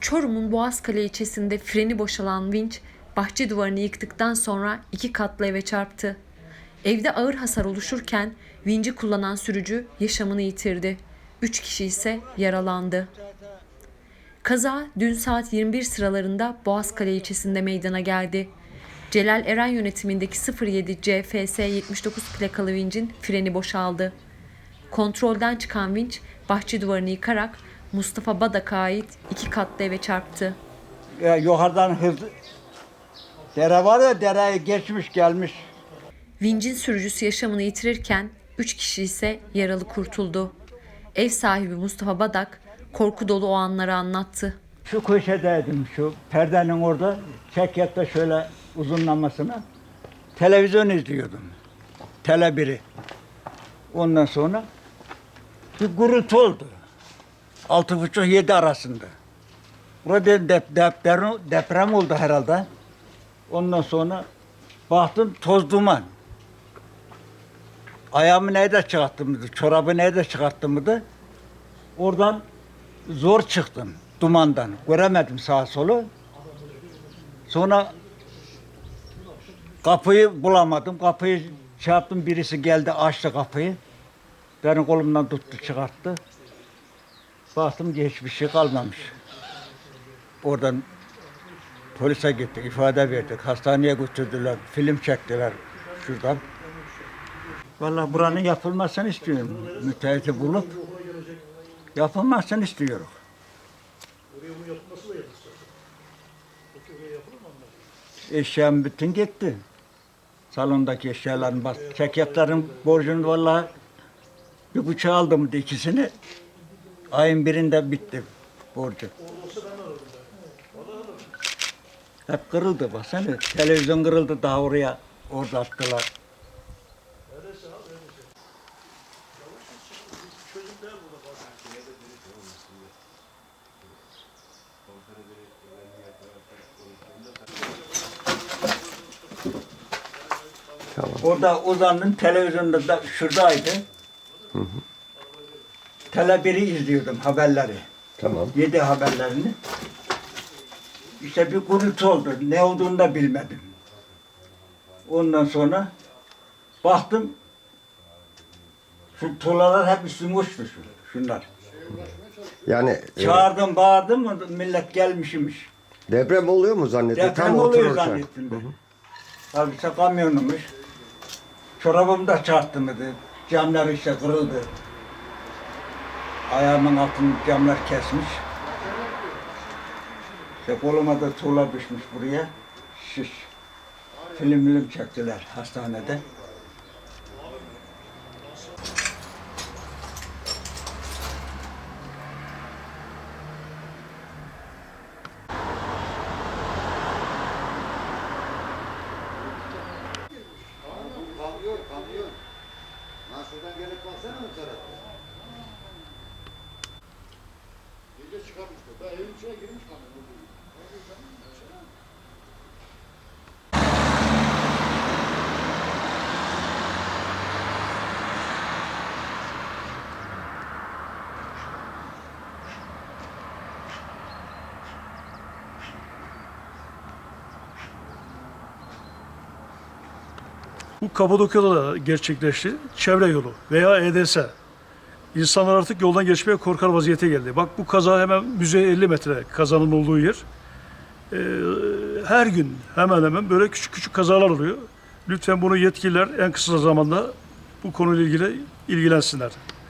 Çorum'un Boğazkale ilçesinde freni boşalan vinç bahçe duvarını yıktıktan sonra iki katlı eve çarptı. Evde ağır hasar oluşurken vinci kullanan sürücü yaşamını yitirdi. Üç kişi ise yaralandı. Kaza dün saat 21 sıralarında Boğazkale ilçesinde meydana geldi. Celal Eren yönetimindeki 07 CFS 79 plakalı vincin freni boşaldı. Kontrolden çıkan vinç bahçe duvarını yıkarak Mustafa Badak'a ait iki katlı eve çarptı. Ya yukarıdan hız dere var ya dereyi geçmiş gelmiş. Vincin sürücüsü yaşamını yitirirken 3 kişi ise yaralı kurtuldu. Ev sahibi Mustafa Badak korku dolu o anları anlattı. Şu köşedeydim şu perdenin orada çekyette şöyle uzunlamasına televizyon izliyordum. Tele biri. Ondan sonra bir gürültü oldu. Altı buçuk yedi arasında. Burada dedim dep, deprem, oldu herhalde. Ondan sonra baktım toz duman. Ayağımı nerede çıkarttım, çorabı nerede çıkarttım da oradan zor çıktım dumandan. Göremedim sağa solu. Sonra kapıyı bulamadım. Kapıyı şey yaptım, birisi geldi açtı kapıyı. Beni kolumdan tuttu çıkarttı. Baktım ki hiçbir şey kalmamış. Oradan polise gittik, ifade verdik. Hastaneye götürdüler, film çektiler şuradan. Vallahi buranın yapılmasını istiyorum. Müteahhiti bulup yapılmasını istiyorum. Eşyam bütün gitti. Salondaki eşyaların bak, ceketlerin borcunu vallahi bir buçuk aldım ikisini. Ayın birinde bitti borcu. Hep kırıldı baksana. Televizyon kırıldı daha oraya orada attılar. Orada uzandım televizyonda da şuradaydı. Tele 1'i izliyordum haberleri. Tamam. Yedi haberlerini. İşte bir gürültü oldu. Ne olduğunu da bilmedim. Ondan sonra baktım şu tuğlalar hep üstüme uçmuş. Şunlar. Yani e, Çağırdım bağırdım millet gelmişmiş. deprem oluyor mu zannettin? Deprem oluyor otururken. zannettim ben. Halbuki kamyonumuş. Çorabım da çarptı mıydı? Camlar işte kırıldı. Ayağımın altını camlar kesmiş. İşte da tuğla düşmüş buraya. Şiş. Film film çektiler hastanede. Kamyon, kamyon. Lan gelip baksana ön tarafta. Bu Kapadokya'da da gerçekleşti. Çevre yolu veya EDS. İnsanlar artık yoldan geçmeye korkar vaziyete geldi. Bak bu kaza hemen müze 50 metre kazanın olduğu yer. Ee, her gün hemen hemen böyle küçük küçük kazalar oluyor. Lütfen bunu yetkililer en kısa zamanda bu konuyla ilgili ilgilensinler.